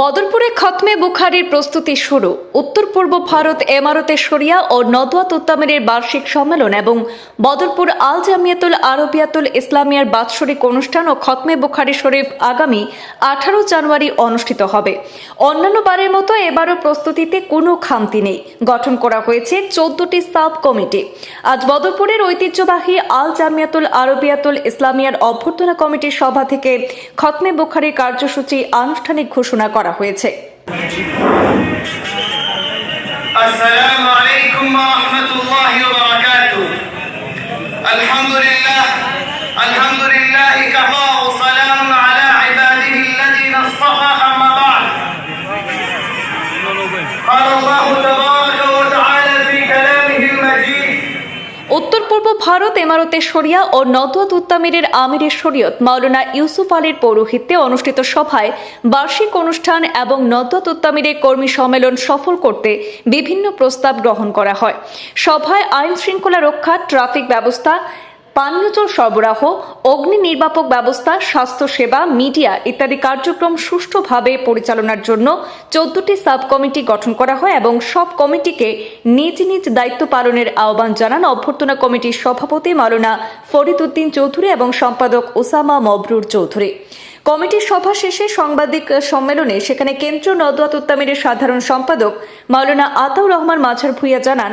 বদরপুরে খতমে বুখারির প্রস্তুতি শুরু। উত্তর পূর্ব ভারত এমারতে শরিয়া ও নদওয়াত উত্তামের বার্ষিক সম্মেলন এবং বদরপুর আল জামিয়াতুল আরবিয়াতুল ইসলামিয়ার বাৎসরিক অনুষ্ঠান ও খতমে বুখারি শরীফ আগামী আঠারো জানুয়ারি অনুষ্ঠিত হবে। অন্যান্য বারের মতো এবারও প্রস্তুতিতে কোনো খামতি নেই। গঠন করা হয়েছে চোদ্দটি সাব কমিটি। আজ বদরপুরের ঐতিহ্যবাহী আল জামিয়াতুল আরবিয়াতুল ইসলামিয়ার অভ্যর্থনা কমিটির সভা থেকে খতমে বুখারির কার্যসূচি আনুষ্ঠানিক ঘোষণা করা হয়েছে السلام عليكم ورحمة الله وبركاته الحمد لله الحمد لله كفى وسلام على عباده الذين اصطفى أما بعد قال الله উত্তর পূর্ব ভারত এমারতে শরিয়া ও নদওয়াত উত্তামিরের আমিরের শরীয়ত মাওলানা ইউসুফ আলীর পৌরোহিত্যে অনুষ্ঠিত সভায় বার্ষিক অনুষ্ঠান এবং নদওয়াত উত্তামিরের কর্মী সম্মেলন সফল করতে বিভিন্ন প্রস্তাব গ্রহণ করা হয়। সভায় আইন শৃঙ্খলা রক্ষা, ট্রাফিক ব্যবস্থা পানীয় জল সরবরাহ, অগ্নি নির্বাপক ব্যবস্থা, স্বাস্থ্যসেবা, মিডিয়া ইত্যাদি কার্যক্রম সুষ্ঠুভাবে পরিচালনার জন্য চোদ্দটি সাব কমিটি গঠন করা হয় এবং সব কমিটিকে নিজ নিজ দায়িত্ব পালনের আহ্বান জানান অভ্যর্থনা কমিটির সভাপতি মাওলানা ফরিদ উদ্দিন চৌধুরী এবং সম্পাদক ওসামা মবরুর চৌধুরী। কমিটির সভা শেষে সাংবাদিক সম্মেলনে সেখানে কেন্দ্রীয় নদওয়াত উত্তামিরের সাধারণ সম্পাদক মাওলানা আতাউর রহমান মাঝার ভুইয়া জানান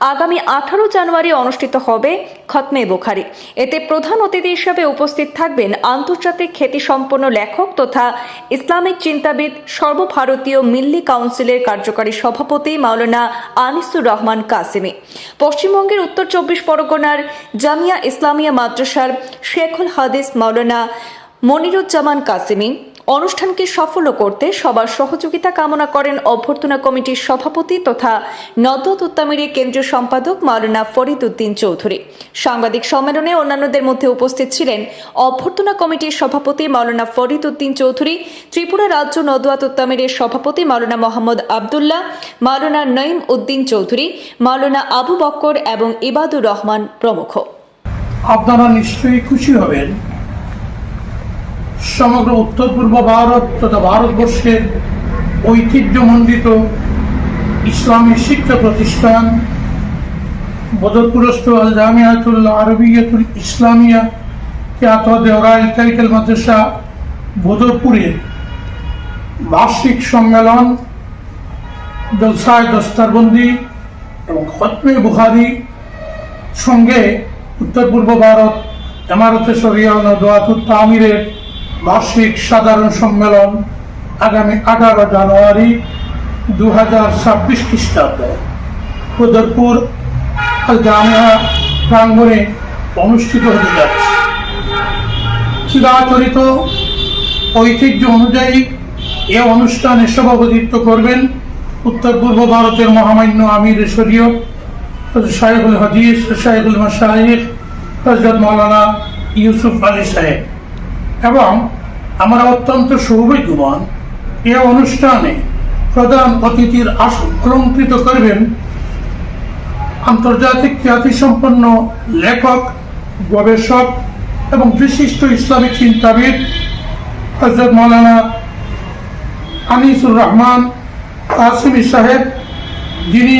আগামী আঠারো জানুয়ারি অনুষ্ঠিত হবে খতমে বুখারি। এতে প্রধান অতিথি হিসেবে উপস্থিত থাকবেন আন্তর্জাতিক খ্যাতিসম্পন্ন লেখক তথা ইসলামিক চিন্তাবিদ, সর্বভারতীয় মিল্লি কাউন্সিলের কার্যকারী সভাপতি মাওলানা আনিসুর রহমান কাসিমি। পশ্চিমবঙ্গের উত্তর চব্বিশ পরগনার জামিয়া ইসলামিয়া মাদ্রাসার শেখুল হাদিস মাওলানা মনিরুজ্জামান কাসিমি অনুষ্ঠানকে সফল করতে সবার সহযোগিতা কামনা করেন অভ্যর্থনা কমিটির সভাপতি তথা নদত উত্তামিরের কেন্দ্রীয় সম্পাদক মাওলানা ফরিদ উদ্দিন চৌধুরী। সাংবাদিক সম্মেলনে অন্যান্যদের মধ্যে উপস্থিত ছিলেন অভ্যর্থনা কমিটির সভাপতি মাওলানা ফরিদ উদ্দিন চৌধুরী, ত্রিপুরা রাজ্য নদওয়াত উত্তামিরের সভাপতি মাওলানা মোহাম্মদ আবদুল্লাহ, মাওলানা নঈম উদ্দিন চৌধুরী, মাওলানা আবু বক্কর এবং ইবাদুর রহমান প্রমুখ। আপনারা নিশ্চয়ই খুশি হবেন সমগ্র উত্তর পূর্ব ভারত তথা ভারতবর্ষের ঐতিহ্যমণ্ডিত ইসলামী শিক্ষা প্রতিষ্ঠান, বদরপুরস্থ আল জামিয়াতুল আরবিয়াতুল ইসলামিয়া খ্যাত দেওরা ইকাইকাল মাদ্রাসা বদরপুরের বার্ষিক সম্মেলন, জলসায় দস্তারবন্দি এবং খতমে বুখারি সঙ্গে উত্তর পূর্ব ভারত এমারতে শরিয়া নদওয়াতুল তামিরের বার্ষিক সাধারণ সম্মেলন আগামী আঠারো জানুয়ারি দু হাজার ছাব্বিশ খ্রিস্টাব্দ। উদরপুর আল জামিয়া প্রাঙ্গণে অনুষ্ঠিত হতে যাচ্ছে। চিরাচরিত ঐতিহ্য অনুযায়ী এ অনুষ্ঠানে সভাপতিত্ব করবেন উত্তর পূর্ব ভারতের মহামান্য আমির শরীয়ত শাহেকুল হাদিস শাহেকুল মাসাহিক হজরত মৌলানা ইউসুফ আলী সাহেব। এবং আমরা অত্যন্ত সৌভাগ্যবান এ অনুষ্ঠানে প্রধান অতিথির আসন অলঙ্কৃত করবেন আন্তর্জাতিক খ্যাতিসম্পন্ন লেখক, গবেষক এবং বিশিষ্ট ইসলামিক চিন্তাবিদ হজরত মৌলানা আনিসুর রহমান, কাসিমি সাহেব, যিনি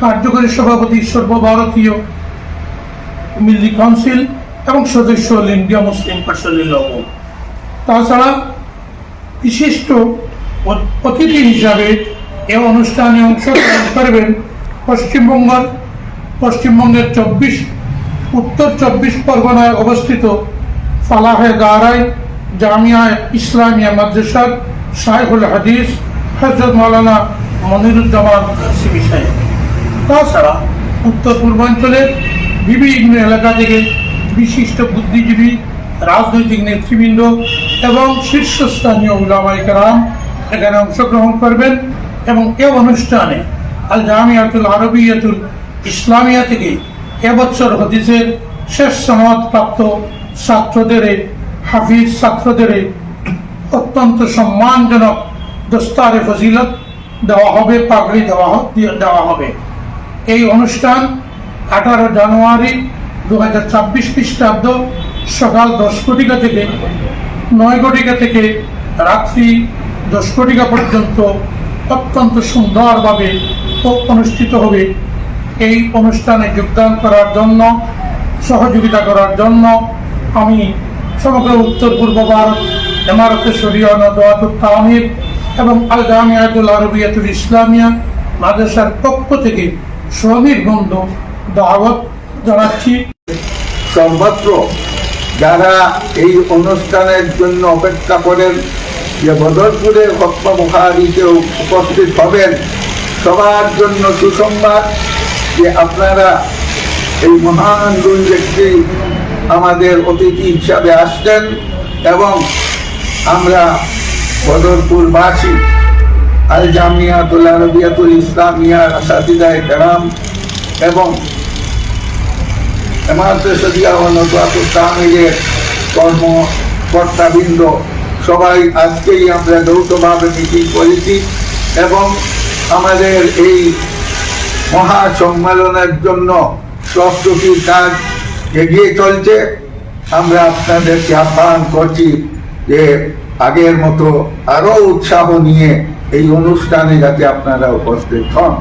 কার্যকরী সভাপতি সর্বভারতীয় মিল্লি কাউন্সিল এবং সদস্য হল ইন্ডিয়া মুসলিম পার্সোনাল তাছাড়া বিশিষ্ট অতিথি হিসাবে এ অনুষ্ঠানে অংশগ্রহণ করবেন পশ্চিমবঙ্গ পশ্চিমবঙ্গের চব্বিশ, উত্তর চব্বিশ পরগনায় অবস্থিত ফালাহে গারাই জামিয়া ইসলামিয়া মাদ্রাসার শাহেখুল হাদিস হজরত মৌলানা মনিরুজ্জামান সিবি সাহেব। তাছাড়া উত্তর পূর্বাঞ্চলের বিভিন্ন এলাকা থেকে বিশিষ্ট বুদ্ধিজীবী, রাজনৈতিক নেতৃবৃন্দ এবং শীর্ষস্থানীয় উলামাই কারাম এখানে অংশগ্রহণ করবেন এবং এ অনুষ্ঠানে আল জামিয়াতুল আরবিয়াতুল ইসলামিয়া থেকে এবছর হদিসের শেষ সনদ প্রাপ্ত ছাত্রদের হাফিজ ছাত্রদের অত্যন্ত সম্মানজনক দস্তারে ফজিলত দেওয়া হবে, পাগড়ি দেওয়া দেওয়া হবে। এই অনুষ্ঠান আঠারো জানুয়ারি দু হাজার ছাব্বিশ খ্রিস্টাব্দ সকাল দশ কোটিকা থেকে নয় কোটিকা থেকে রাত্রি দশ কোটিকা পর্যন্ত অত্যন্ত সুন্দরভাবে অনুষ্ঠিত হবে। এই অনুষ্ঠানে যোগদান করার জন্য, সহযোগিতা করার জন্য আমি সমগ্র উত্তর পূর্ব ভারত এমারতে শরীয় নদওয়াতুল তামির এবং আল জামিয়াতুল আরবিয়াতুল ইসলামিয়া মাদ্রাসার পক্ষ থেকে স্বনির্বন্ধ দাওয়াত জানাচ্ছি। সর্বত্র যারা এই অনুষ্ঠানের জন্য অপেক্ষা করেন, যে বদরপুরের হত্যা মুখারিতে উপস্থিত হবেন, সবার জন্য সুসংবাদ যে আপনারা এই মহান দুই ব্যক্তি আমাদের অতিথি হিসাবে আসছেন এবং আমরা বদরপুরবাসী আল জামিয়াতুল আরবিয়াতুল ইসলামিয়ার আসাদিদায় কেরাম এবং ও নজওয়াতুল তামিরের কর্মকর্তাবৃন্দ সবাই আজকেই আমরা যৌথভাবে মিটিং করেছি এবং আমাদের এই মহা সম্মেলনের জন্য প্রস্তুতির কাজ এগিয়ে চলছে। আমরা আপনাদেরকে আহ্বান করছি যে আগের মতো আরও উৎসাহ নিয়ে এই অনুষ্ঠানে যাতে আপনারা উপস্থিত হন।